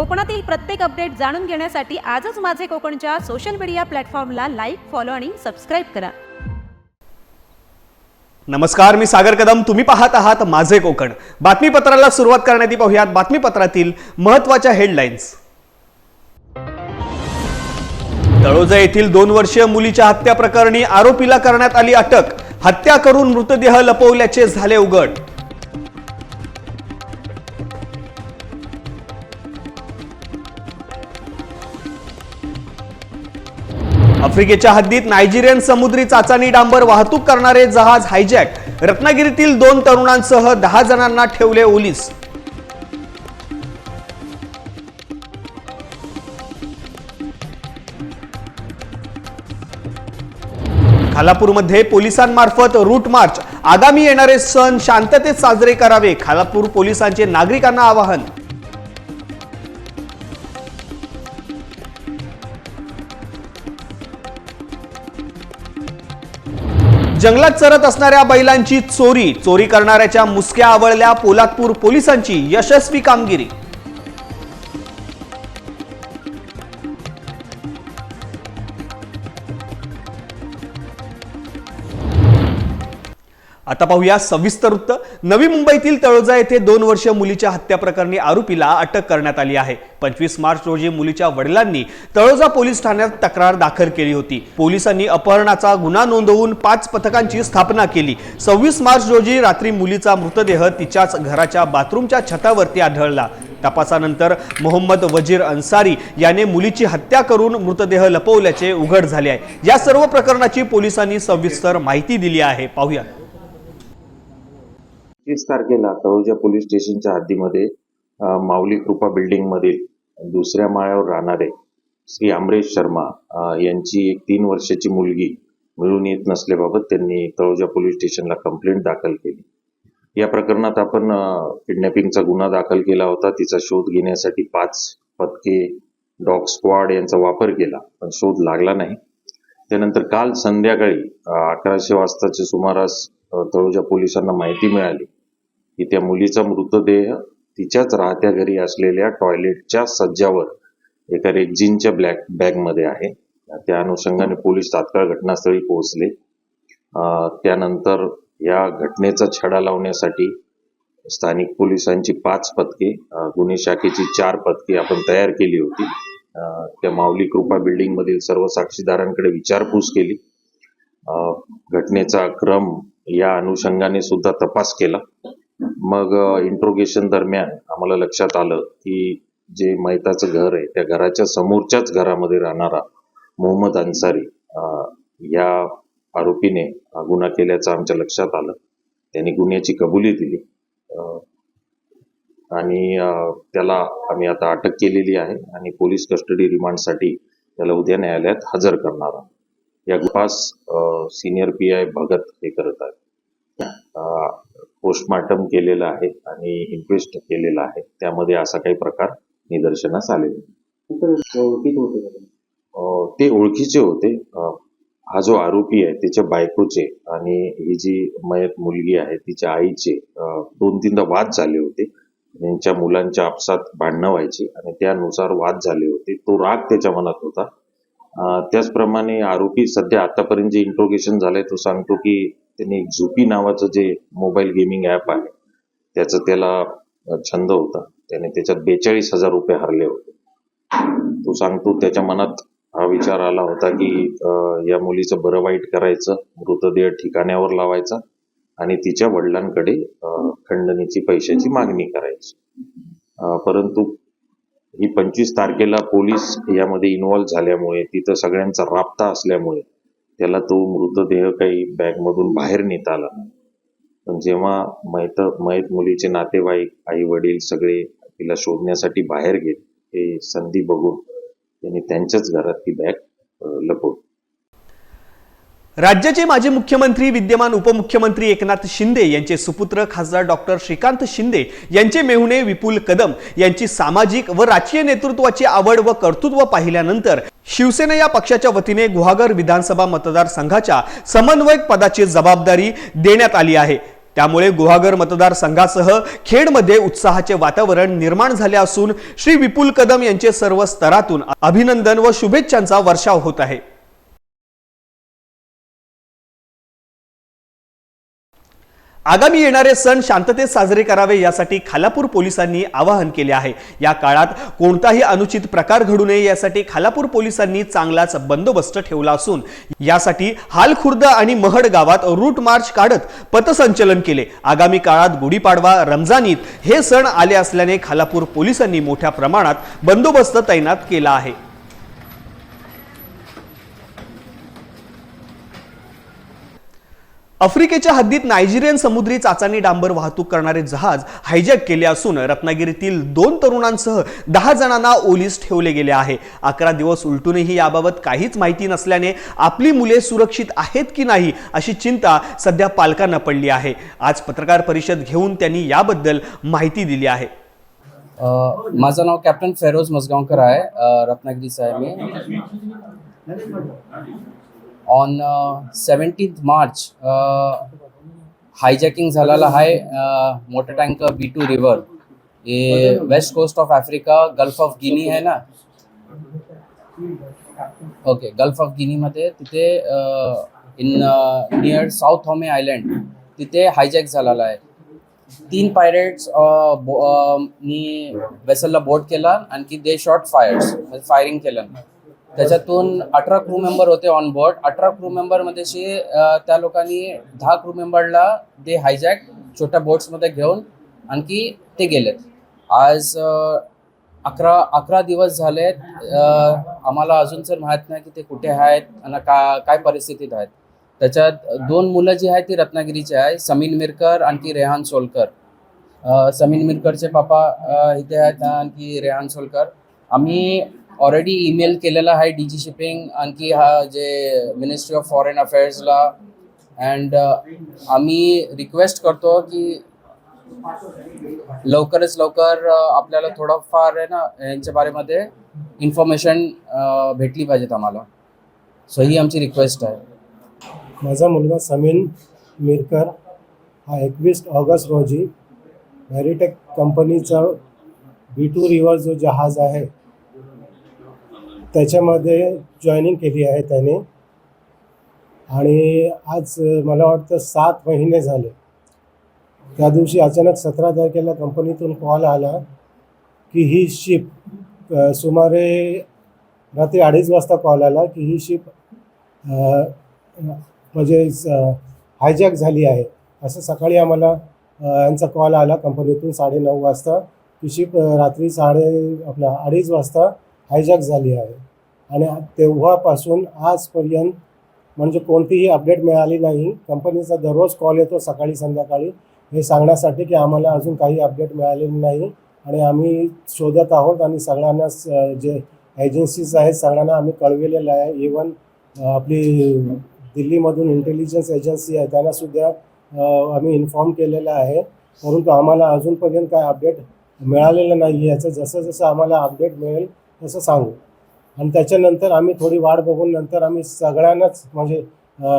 कोकणातील प्रत्येक अपडेट जाणून घेण्यासाठी आजच माझे कोकणच्या सोशल मीडिया प्लॅटफॉर्मला लाईक फॉलो आणि सबस्क्राईब करा. नमस्कार मी सागर कदम. तुम्ही पाहत आहात माझे कोकण. बातमीपत्राला सुरुवात करण्यात पाहूयात बातमीपत्रातील महत्त्वाच्या हेडलाईन्स तळोजा येथील दोन वर्षीय मुलीच्या हत्या प्रकरणी आरोपीला करण्यात आली अटक. हत्या करून मृतदेह लपवल्याचे झाले उघड. आफ्रिकेच्या हद्दीत नायजेरियन समुद्री चाचणी डांबर वाहतूक करणारे जहाज हायजॅक. रत्नागिरीतील दोन तरुणांसह दहा जणांना ठेवले ओलीस. खालापूरमध्ये पोलिसांमार्फत रूट मार्च. आगामी येणारे सण शांततेत साजरे करावे खालापूर पोलिसांचे नागरिकांना आवाहन. जंगलात चरत असणाऱ्या बैलांची चोरी चोरी करणाऱ्याच्या मुसक्या आवळल्या पोलादपूर पोलिसांची यशस्वी कामगिरी. आता पाहूया सविस्तर वृत्त. नवी मुंबईतील तळोजा येथे दोन वर्ष मुलीच्या हत्या प्रकरणी आरोपीला अटक करण्यात आली आहे. पंचवीस मार्च रोजी मुलीच्या वडिलांनी तळोजा पोलीस ठाण्यात तक्रार दाखल केली होती. पोलिसांनी अपहरणाचा गुन्हा नोंदवून पाच पथकांची स्थापना केली. सव्वीस मार्च रोजी रात्री मुलीचा मृतदेह तिच्याच घराच्या बाथरूमच्या छतावरती आढळला. तपासानंतर मोहम्मद वजीर अन्सारी याने मुलीची हत्या करून मृतदेह लपवल्याचे उघड झाले आहे. या सर्व प्रकरणाची पोलिसांनी सविस्तर माहिती दिली आहे. पाहूया. एकतीस तारखेला तळोजा पोलीस स्टेशनच्या हद्दीमध्ये माऊली कृपा बिल्डिंग मधील दुसऱ्या माळ्यावर राहणारे श्री अमरेश शर्मा यांची एक तीन वर्षाची मुलगी मिळून येत नसल्याबाबत त्यांनी तळोजा पोलीस स्टेशनला कंप्लेंट दाखल केली. या प्रकरणात आपण किडनॅपिंगचा गुन्हा दाखल केला होता. तिचा शोध घेण्यासाठी पाच पथके डॉग स्क्वॉड यांचा वापर केला पण शोध लागला नाही. त्यानंतर काल संध्याकाळी अकराशे वाजताच्या सुमारास तळोजा पोलिसांना माहिती मिळाली की त्या मुलीचा मृतदेह तिच्याच राहत्या घरी असलेल्या टॉयलेटच्या सज्जावर एका रेक्झिनच्या ब्लॅक बॅगमध्ये आहे. त्या अनुषंगाने पोलीस तात्काळ घटनास्थळी पोहोचले. त्यानंतर या घटनेचा छडा लावण्यासाठी स्थानिक पोलिसांची पाच पथके गुन्हे शाखेची चार पथके आपण तयार केली होती. त्या माऊली कृपा बिल्डिंग मधील सर्व साक्षीदारांकडे विचारपूस केली. घटनेचा क्रम या अनुषंगाने सुद्धा तपास केला. मग इंट्रोगेशन दरम्यान आम्हाला लक्षात आलं की जे मैताचं घर आहे त्या घराच्या समोरच्याच घरामध्ये राहणारा मोहम्मद अन्सारी या आरोपीने गुन्हा केल्याचं आमच्या लक्षात आलं. त्यांनी गुन्ह्याची कबुली दिली. आणि त्याला आम्ही आता अटक केलेली आहे आणि पोलीस कस्टडी रिमांडसाठी त्याला उद्या न्यायालयात हजर करणार आहोत. या तपास सिनियर पी आय भगत हे करत आहेत. पोस्टमार्टम केलेलं आहे आणि इन्क्वेस्ट केलेला आहे. त्यामध्ये असा काही प्रकार निदर्शनास आलेला. अं, ते ओळखीचे होते. हा जो आरोपी आहे त्याच्या बायकोचे आणि ही जी मयत मुलगी आहे तिच्या आईचे दोन तीनदा वाद झाले होते. त्यांच्या मुलांच्या आपसात भांडणं व्हायची आणि त्यानुसार वाद झाले होते. तो राग त्याच्या मनात होता. त्याचप्रमाणे आरोपी सध्या आतापर्यंत जे इंट्रोगेशन झालंय तो सांगतो की त्यांनी झुपी नावाचं जे मोबाईल गेमिंग ऍप आहे त्याचं त्याला छंद होता. त्याने त्याच्यात बेचाळीस हजार रुपये हरले होते. तो सांगतो त्याच्या मनात हा विचार आला होता की या मुलीचं बरं वाईट करायचं मृतदेह ठिकाण्यावर लावायचा आणि तिच्या वडिलांकडे खंडणीची पैशाची मागणी करायची. परंतु ही पंचवीस तारखेला पोलीस यामध्ये इन्व्हॉल्व झाल्यामुळे तिथं सगळ्यांचा राबता असल्यामुळे त्याला तो मृतदेह काही बॅगमधून बाहेर नेता आला पण जेव्हा मैत मयत मुलीचे नातेवाईक आई वडील सगळे तिला शोधण्यासाठी बाहेर गेले हे संधी बघून त्यांनी त्यांच्याच घरात ती बॅग लपवली. राज्याचे माजी मुख्यमंत्री विद्यमान उपमुख्यमंत्री एकनाथ शिंदे यांचे सुपुत्र खासदार डॉक्टर श्रीकांत शिंदे यांचे मेहुणे विपुल कदम यांची सामाजिक व राजकीय नेतृत्वाची आवड व कर्तृत्व पाहिल्यानंतर शिवसेना या पक्षाच्या वतीने गुहागर विधानसभा मतदारसंघाच्या समन्वयक पदाची जबाबदारी देण्यात आली आहे. त्यामुळे गुहागर मतदारसंघासह खेडमध्ये उत्साहाचे वातावरण निर्माण झाले असून श्री विपुल कदम यांचे सर्व स्तरातून अभिनंदन व शुभेच्छांचा वर्षाव होत आहे. आगामी येणारे सण शांततेत साजरे करावे यासाठी खालापूर पोलिसांनी आवाहन केले आहे. या काळात कोणताही अनुचित प्रकार घडू नये यासाठी खालापूर पोलिसांनी चांगलाच बंदोबस्त ठेवला असून यासाठी हालखुर्द आणि महड गावात रूट मार्च काढत पथसंचलन केले. आगामी काळात गुढीपाडवा रमजान ईद हे सण आले असल्याने खालापूर पोलिसांनी मोठ्या प्रमाणात बंदोबस्त तैनात केला आहे. आफ्रिकेच्या हद्दीत नायजेरियन समुद्री चाचणी डांबर वाहतूक करणारे जहाज हायजॅक केले असून रत्नागिरीतील दोन तरुणांसह दहा जणांना ओलीस ठेवले गेले आहे. अकरा दिवस उलटूनही याबाबत काहीच माहिती नसल्याने आपली मुले सुरक्षित आहेत की नाही अशी चिंता सध्या पालकांना पडली आहे. आज पत्रकार परिषद घेऊन त्यांनी याबद्दल माहिती दिली आहे. माझं नाव कॅप्टन फेरोज मसगावकर आहे. रत्नागिरीचा आहे मी. ऑन सेवन्टीन्थ मार्च हायजॅकिंग झालेला आहे motor tanker B two river हे west coast of Africa gulf of Guinea आहे ना? ओके गल्फ ऑफ गिनीमध्ये तिथे in near south Tome island तिथे हायजॅक झालेला आहे. तीन पायरेट्स नी वेसलला बोट केला आणखी दे शॉर्ट फायर्स म्हणजे फायरिंग केलं. त्याच्यातून अठरा क्रू मेंबर होते ऑन बोर्ड अठरा क्रू मेंबरमध्येशी त्या लोकांनी दहा क्रू मेंबरला ते हायजॅक छोट्या बोट्समध्ये घेऊन आणखी ते गेलेत. आज अकरा अकरा दिवस झालेत. आम्हाला अजून सर माहीत नाही की ते कुठे आहेत आणि का काय परिस्थितीत आहेत. त्याच्यात दोन मुलं जी आहेत ती रत्नागिरीची आहे समीन मिरकर आणखी रेहान सोलकर. समीन मिरकरचे पापा इथे आहेत आणखी रेहान सोलकर. आम्ही ऑलरेडी ईमेल केलेला आहे डी जी शिपिंग आणखी हा जे मिनिस्ट्री ऑफ फॉरेन अफेअर्सला अँड आम्ही रिक्वेस्ट करतो की लवकरच लवकर uh, आपल्याला थोडंफार आहे ना यांच्या बारेमध्ये इन्फॉर्मेशन uh, भेटली पाहिजेत आम्हाला. सो ही आमची रिक्वेस्ट आहे. माझा मुलगा समीन मिरकर हा एकवीस ऑगस्ट रोजी मॅरिटेक कंपनीचा बी टू रिव्हर जो जहाज आहे त्याच्यामध्ये जॉईनिंग केली आहे त्याने. आणि आज मला वाटतं सात महिने झाले. त्या दिवशी अचानक सतरा तारखेला कंपनीतून कॉल आला की ही शिप सुमारे रात्री अडीच वाजता कॉल आला की ही शिप म्हणजे हायजॅक झाली आहे. असं सकाळी आम्हाला यांचा कॉल आला कंपनीतून साडेनऊ वाजता की शिप रात्री साडे आपला अडीच वाजता हायजॅक झाली आहे. आणि तेव्हापासून आजपर्यंत म्हणजे कोणतीही अपडेट मिळाली नाही. कंपनीचा दररोज कॉल येतो सकाळी संध्याकाळी. हे सांगण्यासाठी की आम्हाला अजून काही अपडेट मिळालेली नाही. आणि आम्ही शोधत आहोत आणि सगळ्यांना स- जे एजन्सीज आहेत सगळ्यांना आम्ही कळविलेलं आहे. इवन आपली दिल्लीमधून इंटेलिजन्स एजन्सी आहे त्यांनासुद्धा आम्ही इन्फॉर्म केलेलं आहे. परंतु आम्हाला अजूनपर्यंत काय अपडेट मिळालेलं नाही याचं जसं जसं आम्हाला अपडेट मिळेल तसं सांगू. आणि त्याच्यानंतर आम्ही थोडी वाढ बघून नंतर आम्ही सगळ्यांनाच म्हणजे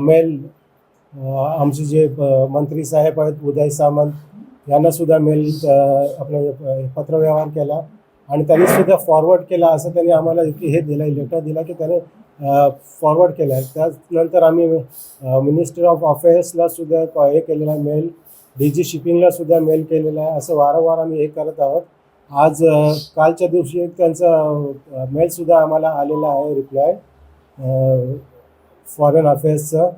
मेल आमचे जे मंत्री साहेब आहेत उदय सामंत यांनासुद्धा मेल आपलं पत्रव्यवहार केला. आणि त्यांनी सुद्धा फॉरवर्ड केला असं त्यांनी आम्हाला हे दिलं लेटर दिला की त्याने फॉरवर्ड केला आहे त्यानंतर आम्ही मिनिस्टर ऑफ अफेअर्सला सुद्धा हे केलेला आहे मेल डी जी शिपिंगला सुद्धा मेल केलेला आहे. असं वारंवार आम्ही हे करत आहोत. आज कालच्या दिवशी एक त्यांचा मेलसुद्धा आम्हाला आलेला आहे रिप्लाय फॉरेन अफेअर्सचं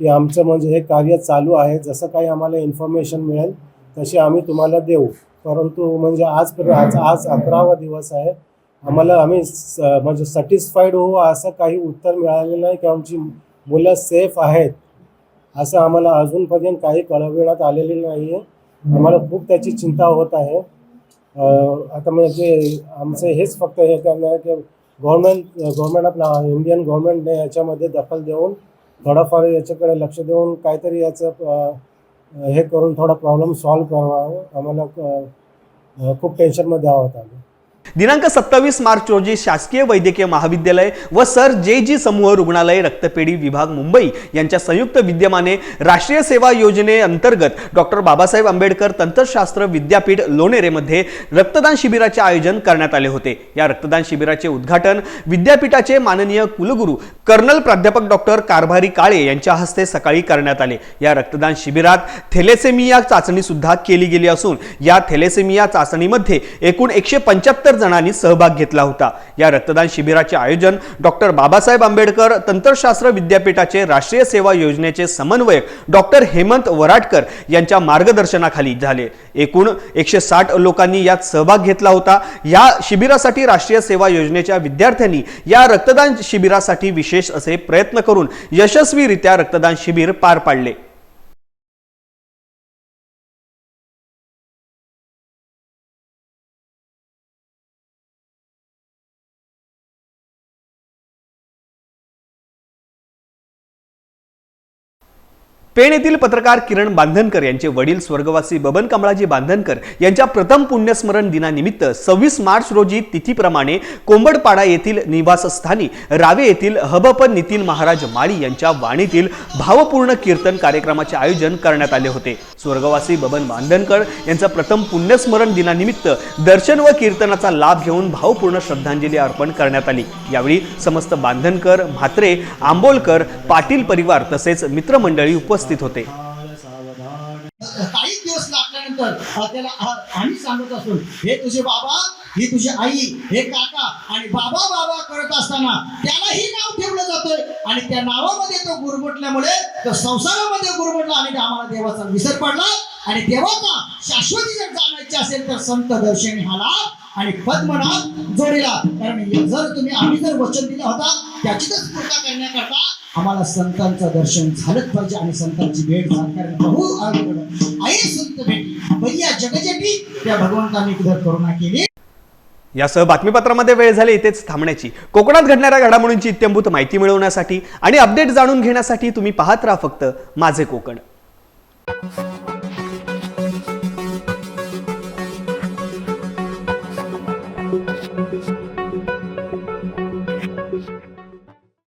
की आमचं म्हणजे हे कार्य चालू आहे जसं काही आम्हाला इन्फॉर्मेशन मिळेल तशी आम्ही तुम्हाला देऊ. परंतु म्हणजे आजपर्यंत आज आज अकरावा दिवस आहे. आम्हाला आम्ही स म्हणजे सॅटिस्फाईड होऊ असं काही उत्तर मिळालेलं नाही की आमची मुलं सेफ आहेत असं आम्हाला अजूनपर्यंत काही कळविण्यात आलेली नाही आहे आम्हाला खूप त्याची चिंता होत आहे. आता म्हणजे आमचं हेच फक्त हे करणं आहे की गव्हर्मेंट गव्हर्मेंट आपला इंडियन गव्हर्मेंटने याच्यामध्ये दखल देऊन थोडाफार याच्याकडे लक्ष देऊन काहीतरी याचं हे करून थोडा प्रॉब्लेम सॉल्व करावा. आम्हाला खूप टेन्शनमध्ये आहोत आम्ही. दिनांक सत्तावीस मार्च रोजी शासकीय वैद्यकीय महाविद्यालय व सर जे जी समूह रुग्णालय रक्तपेढी विभाग मुंबई यांच्या संयुक्त विद्यमाने राष्ट्रीय सेवा योजनेअंतर्गत डॉक्टर बाबासाहेब आंबेडकर तंत्रशास्त्र विद्यापीठ लोणेरेमध्ये रक्तदान शिबिराचे आयोजन करण्यात आले होते. या रक्तदान शिबिराचे उद्घाटन विद्यापीठाचे माननीय कुलगुरू कर्नल प्राध्यापक डॉक्टर कारभारी काळे यांच्या हस्ते सकाळी करण्यात आले. या रक्तदान शिबिरात थेलेसेमिया चाचणी सुद्धा केली गेली असून या थेलेसेमिया चाचणीमध्ये एकूण एकशे पंच्याहत्तर जणांनी सहभाग घेतला होता. या रक्तदान शिबिराचे आयोजन डॉक्टर बाबासाहेब आंबेडकर तंत्रशास्त्र विद्यापीठाचे राष्ट्रीय सेवा योजनेचे समन्वयक डॉक्टर हेमंत वराटकर यांच्या मार्गदर्शनाखाली झाले. एकूण एकशे साठ लोकांनी यात सहभाग घेतला होता. या शिबिरासाठी राष्ट्रीय सेवा योजनेच्या विद्यार्थ्यांनी या रक्तदान शिबिरासाठी विशेष असे प्रयत्न करून यशस्वीरित्या रक्तदान शिबिर पार पाडले. पेण येथील पत्रकार किरण बांधनकर यांचे वडील स्वर्गवासी बबन कमळाजी बांधनकर यांच्या प्रथम पुण्यस्मरण दिनानिमित्त सव्वीस मार्च रोजी तिथीप्रमाणे कोंबडपाडा येथील निवासस्थानी रावे येथील हबप नितीन महाराज माळी यांच्या वाणीतील भावपूर्ण कीर्तन कार्यक्रमाचे आयोजन करण्यात आले होते. स्वर्गवासी बबन बांधनकर यांचा प्रथम पुण्यस्मरण दिनानिमित्त दर्शन व कीर्तनाचा लाभ घेऊन भावपूर्ण श्रद्धांजली अर्पण करण्यात आली. यावेळी समस्त बांधनकर म्हात्रे आंबोलकर पाटील परिवार तसेच मित्रमंडळी उपस्थित होते. काही दिवस लागल्यानंतर त्याला आम्ही सांगत असतो हे तुझे बाबा ही तुझी आई हे काका आणि बाबा बाबा करत असताना त्यालाही नाव ठेवलं जातंय आणि त्या नावामध्ये तो गुरमुटल्यामुळे तो संसारामध्ये गुरमुटला आणि आम्हाला देवाचा विसर पडला आणि देवाचा शाश्वती जर जाणायची असेल तर संत दर्शनी हा लाभ आणि पद्मनाथ जोडीला. कारण जर तुम्ही आम्ही जर वचन दिलं होता त्याचीच पूर्ता करण्याकरता आम्हाला संतांचं दर्शन झालंच पाहिजे आणि संतांची भेट झाली. कारण बहु आई संत भेटी. पहिल्या जगजटी त्या भगवंतांनी इधर करुणा केली. यासह बातमीपत्रामध्ये वेळ झाली इथेच थांबण्याची. कोकणात घडणाऱ्या घडामोडींची इत्यंभूत माहिती मिळवण्यासाठी आणि अपडेट जाणून घेण्यासाठी तुम्ही पाहत राहा फक्त माझे कोकण.